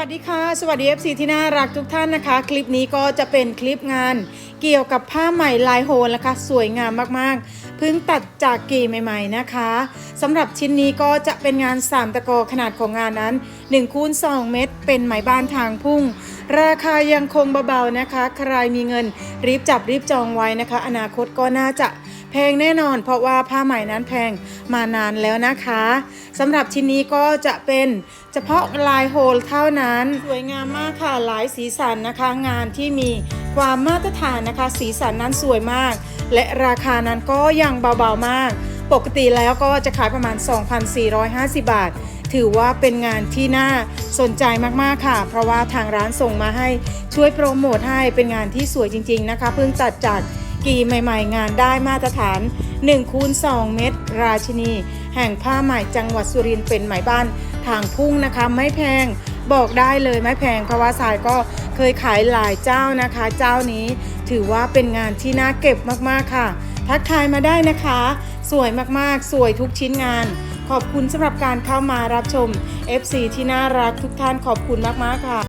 สวัสดีค่ะ สวัสดี FC ที่น่ารักทุกท่านนะคะ คลิปนี้ก็จะเป็นคลิปงานเกี่ยวกับผ้าไหม่ลายโฮลนะคะ สวยงามมากๆเพิ่งตัดจากกี่ใหม่ ๆนะคะสำหรับชิ้นนี้ก็จะเป็นงาน 3 ตะโกขนาดของงานนั้น1คูณ2เม็ดเป็นไหมบ้านทางพุ่ง ราคายังคงเบาๆนะคะ ใครมีเงินรีบจับรีบจองไว้นะคะ อนาคตก็น่าจะ แพงแน่นอน เพราะว่าผ้าไหมนั้นแพงมานานแล้วนะคะสำหรับชิ้นนี้ก็จะเป็นเฉพาะลายโฮลเท่านั้น สวยงามมากค่ะหลายสีสันนะคะ งานที่มีความมาตรฐานนะคะ สีสันนั้นสวยมาก และราคานั้นก็ยังเบาๆมาก ปกติแล้วก็จะขายประมาณ 2,450 บาท ถือว่าเป็นงานที่น่าสนใจมากๆค่ะ เพราะว่าทางร้านส่งมาให้ช่วยโปรโมทให้เป็นงานที่สวยจริง ๆนะคะ เพิ่งตัดจาก กีใหม่ๆ งานได้มาตรฐาน1คูณ2เมตร ราชินี แห่งผ้าไหมจังหวัดสุรินทร์เป็นไหมบ้านทางพุ่งนะคะ ไม่แพงบอกได้เลยไม่แพงเพราะว่าสายก็เคยขายหลายเจ้านะคะ เจ้านี้ถือว่าเป็นงานที่น่าเก็บมากๆค่ะ ทักทายมาได้นะคะ สวยมากๆ สวยทุกชิ้นงาน ขอบคุณสำหรับการเข้ามารับชม FC ที่น่ารักทุกท่านขอบคุณมากๆค่ะ